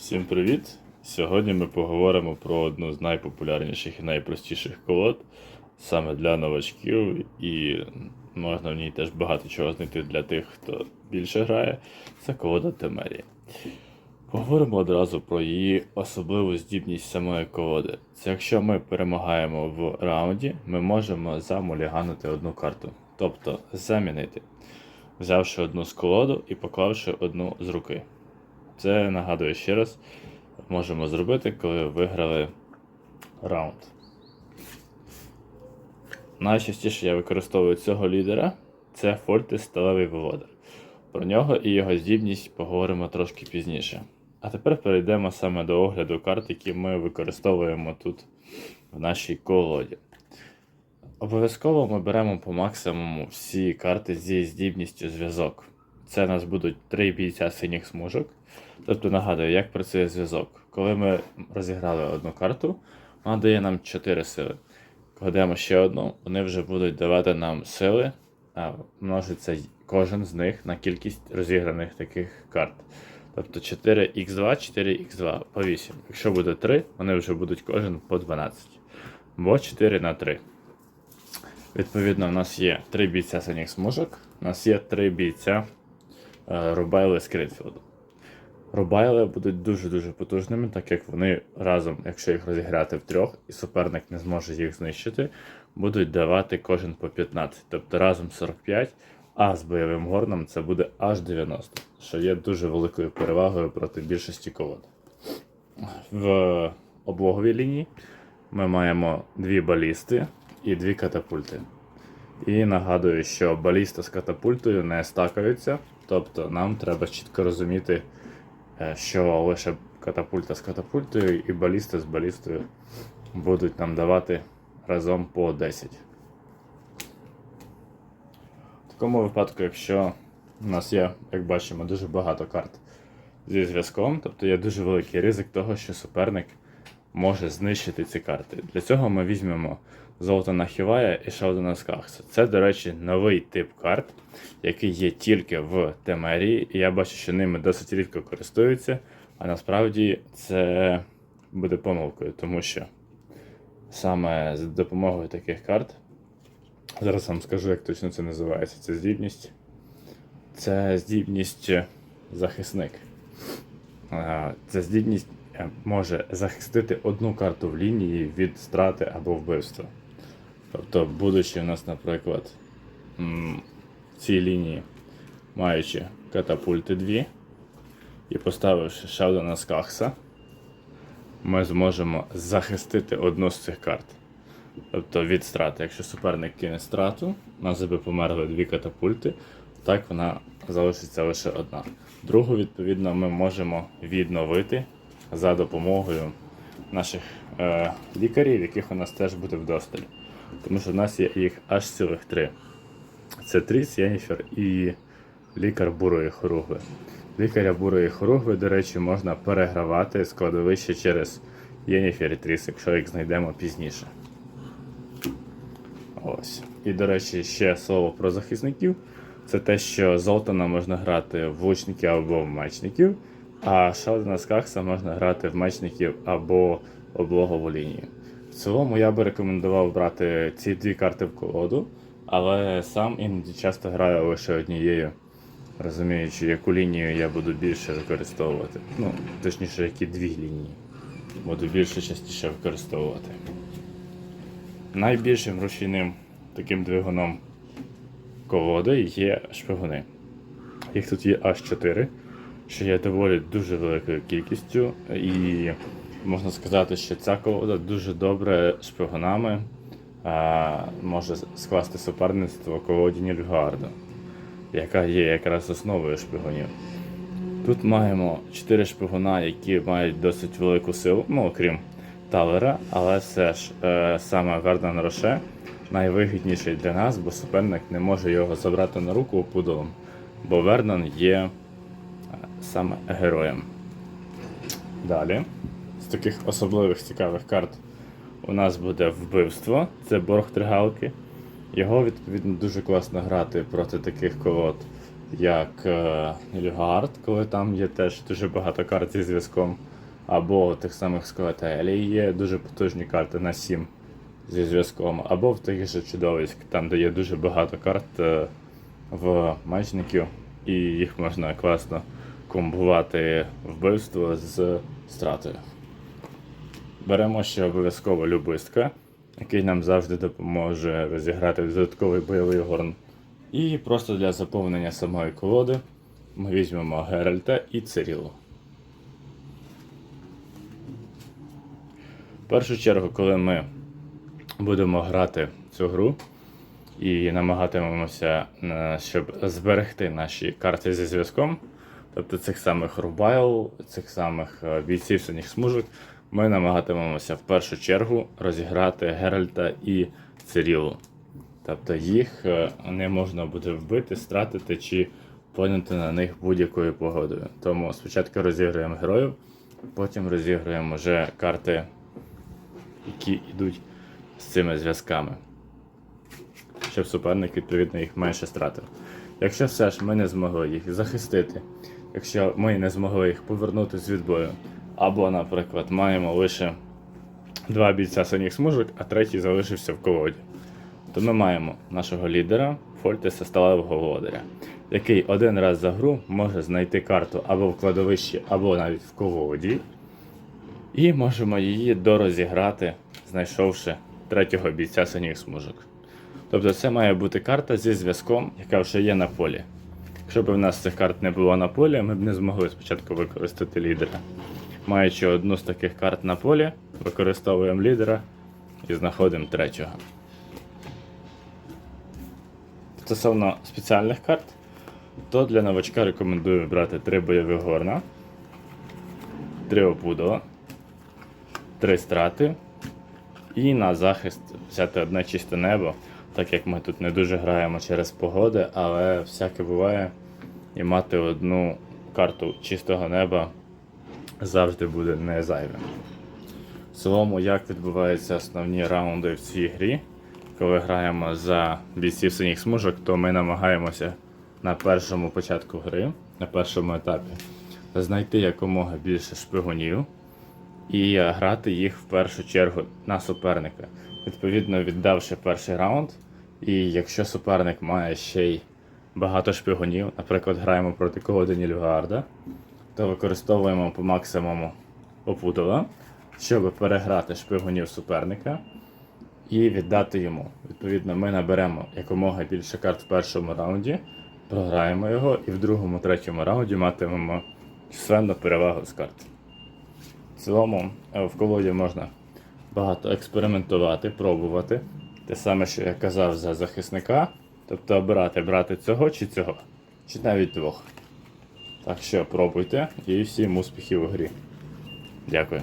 Всім привіт! Сьогодні ми поговоримо про одну з найпопулярніших і найпростіших колод саме для новачків, і можна в ній теж багато чого знайти для тих, хто більше грає. Це колода Темерії. Поговоримо одразу про її особливу здібність самої колоди. Це якщо ми перемагаємо в раунді, ми можемо замуліганити одну карту, тобто замінити, взявши одну з колоду і поклавши одну з руки. Це нагадую ще раз, можемо зробити, коли виграли раунд. Найчастіше я використовую цього лідера це Фольтис Сталевий Володар. Про нього і його здібність поговоримо трошки пізніше. А тепер перейдемо саме до огляду карт, які ми використовуємо тут в нашій колоді. Обов'язково ми беремо по максимуму всі карти зі здібністю зв'язок. Це у нас будуть три бійця синіх смужок. Тобто нагадую, як працює зв'язок. Коли ми розіграли одну карту, вона дає нам 4 сили. Коли даємо ще одну, вони вже будуть давати нам сили, а множиться кожен з них на кількість розіграних таких карт. Тобто 4х2, 4х2 по 8. Якщо буде 3, вони вже будуть кожен по 12. Бо 4 на 3. Відповідно, у нас є 3 бійця синіх смужок, у нас є 3 бійця е, Рубайли з Критфілду. Рубайли будуть дуже-дуже потужними, так як вони разом, якщо їх розіграти в трьох, і суперник не зможе їх знищити, будуть давати кожен по 15, тобто разом 45, а з бойовим горном це буде аж 90, що є дуже великою перевагою проти більшості колод. В облоговій лінії ми маємо дві балісти і дві катапульти. І нагадую, що баліста з катапультою не стакаються, тобто нам треба чітко розуміти, що лише катапульта з катапультою і баліста з балістою будуть нам давати разом по 10. В такому випадку, якщо у нас є, як бачимо, дуже багато карт зі зв'язком, тобто є дуже великий ризик того, що суперник може знищити ці карти. Для цього ми візьмемо Золотана Хівая і Шаудена Скахса. Це, до речі, новий тип карт, який є тільки в Темерії, і я бачу, що ними досить рідко користуються, а насправді це буде помилкою, тому що саме з допомогою таких карт, зараз вам скажу, як точно це називається. Це здібність. Це здібність захисник. А, Ця здібність е, може захистити одну карту в лінії від страти або вбивства. Тобто, будучи у нас, наприклад, в цій лінії, маючи катапульти дві і поставивши Шаудена Скахса, ми зможемо захистити одну з цих карт. Тобто від страти. Якщо суперник кине страту, у нас би померли дві катапульти, так вона залишиться лише одна. Другу, відповідно, ми можемо відновити за допомогою наших е, лікарів, яких у нас теж буде вдосталь. Тому що в нас є їх аж цілих три. Це Тріс, Єніфер і лікар бурої хоругви. Лікаря бурої хоругви, до речі, можна перегравати складовище через Єніфер і Тріс, якщо їх знайдемо пізніше. Ось. І, до речі, ще слово про захисників. Це те, що Золтана можна грати в лучників або в мечників, а Шалдена Скакса можна грати в мечників або облогову лінію. В цілому я би рекомендував брати ці дві карти в колоду, але сам іноді часто граю лише однією, розуміючи, яку лінію я буду більше використовувати. Ну, точніше, які дві лінії буду більше частіше використовувати. Найбільшим рушійним таким двигуном колоди є шпигуни. Їх тут є аж 4, що є доволі дуже великою кількістю, і можна сказати, що ця колода дуже добре шпигунами а, може скласти суперництво колоді Нільфгарду, яка є якраз основою шпигунів. Тут маємо 4 шпигуна, які мають досить велику силу, ну окрім Талера, але все ж е, саме Вердан Роше найвигідніший для нас, бо суперник не може його забрати на руку опудолом, бо Вернон є е, саме героєм. Далі, з таких особливих цікавих карт у нас буде вбивство, це борг тригалки. Його відповідно дуже класно грати проти таких колод, як е, Ільгард, коли там є теж дуже багато карт зі зв'язком. Або тих самих Скелетелі є дуже потужні карти на 7 зі зв'язком, або в тих же чудовиськ, там де є дуже багато карт е, в мечників, і їх можна класно комбувати вбивство з стратою. Беремо ще обов'язково любистка, який нам завжди допоможе розіграти додатковий бойовий горн. І просто для заповнення самої колоди ми візьмемо Геральта і Цирілу. В першу чергу, коли ми будемо грати цю гру і намагатимемося, е, щоб зберегти наші карти зі зв'язком, тобто цих самих рубайл, цих самих е, бійців синіх смужок, ми намагатимемося в першу чергу розіграти Геральта і Цирілу. Тобто їх е, не можна буде вбити, стратити чи плюнути на них будь-якою погодою. Тому спочатку розіграємо героїв, потім розіграємо вже карти, які йдуть з цими зв'язками. Щоб суперник, відповідно, їх менше стратив. Якщо все ж ми не змогли їх захистити, якщо ми не змогли їх повернути з відбою, або, наприклад, маємо лише два бійця синіх смужок, а третій залишився в колоді, то ми маємо нашого лідера Фольтеса Сталевого Володаря, який один раз за гру може знайти карту або в кладовищі, або навіть в колоді, і можемо її дорозіграти, знайшовши третього бійця синіх смужок. Тобто це має бути карта зі зв'язком, яка вже є на полі. Якщо б в нас цих карт не було на полі, ми б не змогли спочатку використати лідера. Маючи одну з таких карт на полі, використовуємо лідера і знаходимо третього. Стосовно спеціальних карт, то для новачка рекомендую брати три бойові горна, три опудала, три страти і на захист взяти одне чисте небо, так як ми тут не дуже граємо через погоди, але всяке буває, і мати одну карту чистого неба завжди буде не зайвим. В цілому, як відбуваються основні раунди в цій грі, коли граємо за бійців синіх смужок, то ми намагаємося на першому початку гри, на першому етапі, знайти якомога більше шпигунів і грати їх в першу чергу на суперника. Відповідно, віддавши перший раунд, і якщо суперник має ще й багато шпигунів, наприклад, граємо проти колоди Нільфгарда, то використовуємо по максимуму опудала, щоб переграти шпигунів суперника і віддати йому. Відповідно, ми наберемо якомога більше карт в першому раунді, програємо його, і в другому, третьому раунді матимемо численну перевагу з карт. В цілому е, в колоді можна багато експериментувати, пробувати. Те саме, що я казав за захисника, тобто обирати брати цього чи цього, чи навіть двох. Так що пробуйте і всім успіхів у грі. Дякую.